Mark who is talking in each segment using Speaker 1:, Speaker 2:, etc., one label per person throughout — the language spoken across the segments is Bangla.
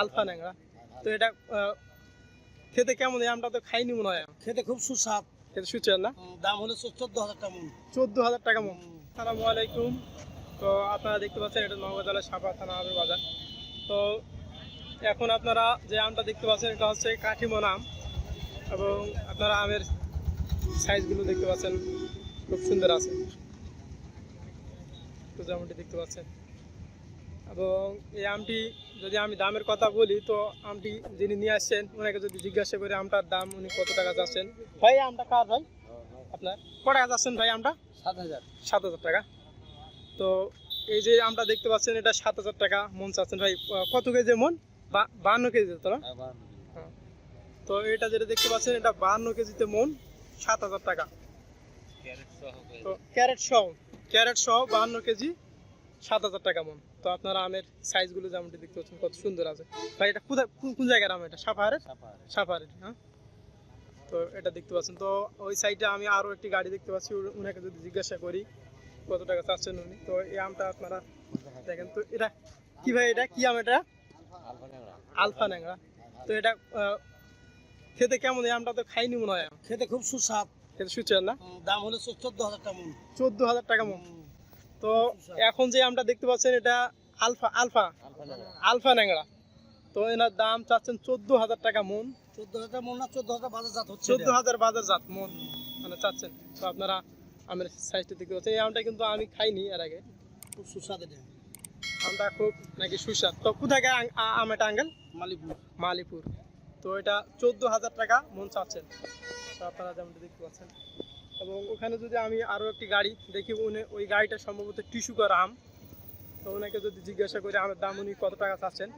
Speaker 1: আলফা ন্যাংরা। তো এটা খেতে কেমন? এই আমটা তো খাইনি মনে হয়।
Speaker 2: খেতে খুব সুস্বাদ।
Speaker 1: খেতে সুচেন না?
Speaker 2: দাম হলো চোদ্দ হাজার টাকা মন।
Speaker 1: চোদ্দ হাজার টাকা মন। আসসালামু আলাইকুম। তো আপনারা দেখতে পাচ্ছেন এটা নবজালের সাপা থানা আমের বাজার। তো এখন আপনারা যে আমটা দেখতে পাচ্ছেন এটা হচ্ছে কাঠিমন আম। এবং আপনারা আমের সাইজগুলো দেখতে পাচ্ছেন খুব সুন্দর আছে। তো যেমনটি দেখতে পাচ্ছেন। এবং এই আমটি যদি আমি দামের কথা বলি তো আমটি যিনি নিয়ে আসছেন ওনাকে যদি জিজ্ঞাসা করি আমটার দাম উনি কত টাকা যাচ্ছেন। ভাই আমটা কার ভাই? আপনার? কত টাকা যাচ্ছেন ভাই আমটা?
Speaker 2: সাত হাজার।
Speaker 1: সাত হাজার টাকা। তো এই যে আমরা দেখতে পাচ্ছেন এটা সাত হাজার টাকা মন চাচ্ছেন ভাই। কত কেজি মন? বাহান্ন কেজি তো না? হ্যাঁ। তো এটা যেটা দেখতে পাচ্ছেন এটা বাহান্ন কেজিতে মন সাত হাজার টাকা। তো ক্যারেট সহ ক্যারেট সহ বাহান্ন কেজি সাত হাজার টাকা মন। তো আপনারা আমের সাইজগুলো যেমনটি দেখতে পাচ্ছেন কত সুন্দর আছে। ভাই এটা কোথায় কোন কোন জায়গার আম এটা? সাফারের সাফারের হ্যাঁ? তো এটা দেখতে পাচ্ছেন। তো ওই সাইডে আমি আরও একটি গাড়ি দেখতে পাচ্ছি। উনাকে যদি জিজ্ঞাসা করি কত টাকা চাচ্ছেন উনি তো এই আমটা আপনারা দেখেন। তো এটা কি ভাই এটা? কি আম এটা? আলফা ন্যাংরা তো এটা আহ, খেতে কেমন? এই আমটা তো খাইনি মনে হয়
Speaker 2: খেতে খুব সুস্বাদ।
Speaker 1: খেতে সুচেন না?
Speaker 2: দাম হলো চোদ্দ হাজার টাকা মন।
Speaker 1: চোদ্দ হাজার টাকা মন। তো এখন যে আমটা দেখতে পাচ্ছেন এটা আলফা আলফা। আলফা ন্যাংরা। তো এনার দাম চাচ্ছেন চোদ্দ হাজার টাকা মন।
Speaker 2: চোদ্দ হাজার মন না চোদ্দ হাজার বাজার জাত হচ্ছে
Speaker 1: চোদ্দ হাজার বাজার জাত মন মানে চাচ্ছেন। তো আপনারা আমের সাইজটা দেখতে পাচ্ছেন। এই আমটা কিন্তু আমি খাইনি এর আগে।
Speaker 2: খুব সুস্বাদ এটা।
Speaker 1: আমটা খুব নাকি সুস্বাদ। তো কোথায় আম এটা আঙ্গেল
Speaker 2: মালিপুর।
Speaker 1: মালিপুর। তো এটা চোদ্দ হাজার টাকা মন চাচ্ছেন। তো আপনারা যেমনটা দেখতে পাচ্ছেন। এবং ওখানে যদি আমি আরও একটি গাড়ি দেখি উনি ওই গাড়িটা সম্ভবত টিস্যু করা আম। তো ওনাকে যদি জিজ্ঞাসা করি, আমের দাম উনি কত টাকা চাচ্ছেন?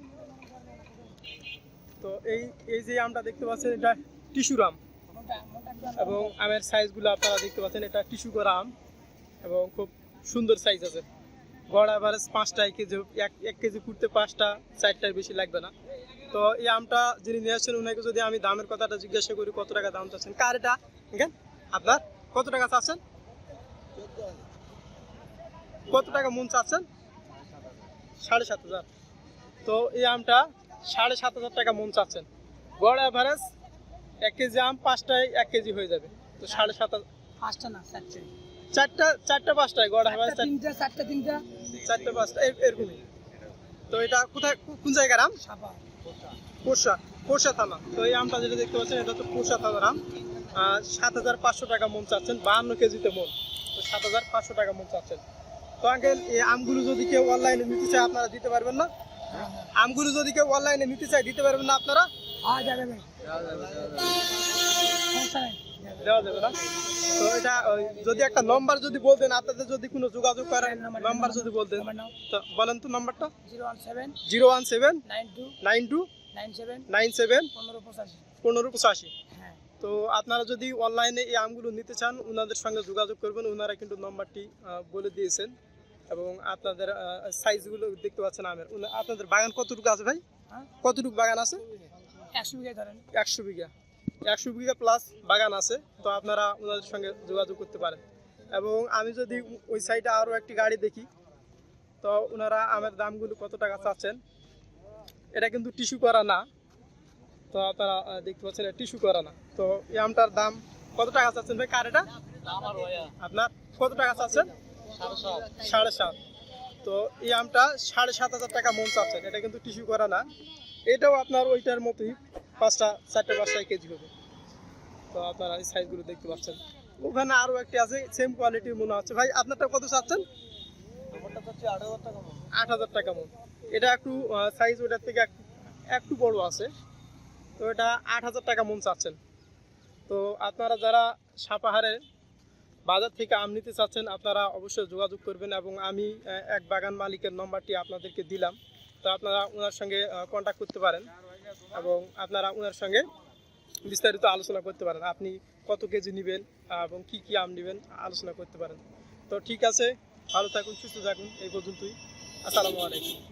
Speaker 1: তো এই এই যে আমটা দেখতে পাচ্ছেন, এটা টিস্যুর আম এবং আমের সাইজগুলো আপনারা দেখতে পাচ্ছেন, এটা টিস্যু করা আম। এবং খুব সুন্দর সাইজ আছে। গড় অ্যাভারেজ পাঁচটা, এক কেজি, এক এক কেজি কুড়তে পাঁচটা, চারটার বেশি লাগবে না। তো এই আমটা যিনি নিয়ে আসছেন ওনাকে যদি আমি দামের কথাটা জিজ্ঞাসা করি, কত টাকা দাম চাচ্ছেন? কার এটা? দেখেন, আপনার কত টাকা চাচ্ছেন? কত টাকা মন চাচ্ছেন? সাড়ে সাত হাজার। তো এই আমটা সাড়ে সাত হাজার টাকা মন চাচ্ছেন। গড় অ্যাভারেজ এক কেজি আম পাঁচটায় এক কেজি হয়ে যাবে। তো সাড়ে সাত
Speaker 2: পাঁচটা না চারটে।
Speaker 1: চারটা চারটা পাঁচটায় গড় অ্যাভারেজ
Speaker 2: তিনটা চারটা তিনটা।
Speaker 1: চারটা পাঁচটা এরকমই। তো এটা কোথায় কোন জায়গার আম? পোষা পোষা থানা। তো এই আমটা যেটা দেখতে পাচ্ছেন এটা হচ্ছে পোষা থানার আম। সাত হাজার পাঁচশো টাকা মন চাচ্ছেন বাহান্ন কেজিতে মন। তো সাত হাজার পাঁচশো টাকা মন চাচ্ছেন। তো আঙ্কেল এই আমগুলো যদি কেউ অনলাইনে নিতে চায় আপনারা দিতে পারবেন না। আমগুলো যদি কেউ অনলাইনে নিতে চায় দিতে পারবেন না আপনারা। দেওয়া যাবে না। তো এটা যদি একটা নম্বর যদি বলতেন আপনাদের যদি কোনো যোগাযোগ করেন নাম্বার যদি বলতেন তো বলেন তো নাম্বারটা
Speaker 2: zero one seven
Speaker 1: zero one seven
Speaker 2: nine two
Speaker 1: nine two
Speaker 2: nine seven
Speaker 1: nine seven
Speaker 2: পনেরো পঁচাশি।
Speaker 1: পনেরো পঁচাশি
Speaker 2: হ্যাঁ।
Speaker 1: তো আপনারা যদি অনলাইনে এই আমগুলো নিতে চান ওনাদের সঙ্গে যোগাযোগ করবেন ওনারা কিন্তু নম্বরটি বলে দিয়েছেন। এবং আপনাদের সাইজগুলো দেখতে পাচ্ছেন আমের। আপনাদের বাগান কতটুকু আছে ভাই?
Speaker 2: হ্যাঁ?
Speaker 1: কতটুকু বাগান আছে?
Speaker 2: একশো বিঘা ধরেন।
Speaker 1: একশো বিঘা। একশো বিঘা প্লাস বাগান আছে তো আপনারা ওনাদের সঙ্গে যোগাযোগ করতে পারেন। এবং আমি যদি ওই সাইডে আরও একটি গাড়ি দেখি তো ওনারা আমের দামগুলো কত টাকা চাচ্ছেন? এটা কিন্তু টিস্যু করা না। তো আপনারা দেখতে পাচ্ছেন টিস্যু করা না। তো এই আমটার দাম কত টাকা চাচ্ছেন ভাই? কার এটা? আপনার কত টাকা চাচ্ছেন? সাড়ে সাত। তো এই আমটা সাড়ে সাত হাজার টাকা মন চাচ্ছেন এটা কিন্তু টিস্যু করা না। এটাও আপনার ওইটার মতোই পাঁচটা চারটে পাঁচটা কেজি হবে। তো আপনারা এই সাইজগুলো দেখতে পাচ্ছেন। ওখানে আরও একটি আছে সেম কোয়ালিটির মনে হচ্ছে। ভাই আপনারটা কত চাচ্ছেন?
Speaker 2: আট হাজার টাকা মন।
Speaker 1: এটা একটু সাইজ ওটার থেকে একটু একটু বড় আছে। তো এটা আট হাজার টাকা মন চাচ্ছেন। তো আপনারা যারা সাপাহারের বাজার থেকে আম নিতে চাচ্ছেন, আপনারা অবশ্যই যোগাযোগ করবেন এবং আমি এক বাগান মালিকের নম্বরটি আপনাদেরকে দিলাম। তো আপনারা ওনার সঙ্গে কন্ট্যাক্ট করতে পারেন এবং আপনারা ওনার সঙ্গে বিস্তারিত আলোচনা করতে পারেন। আপনি কত কেজি নেবেন এবং কি কি আম নেবেন আলোচনা করতে পারেন। তো ঠিক আছে, ভালো থাকুন, সুস্থ থাকুন, এই পর্যন্তই। আসসালামু আলাইকুম।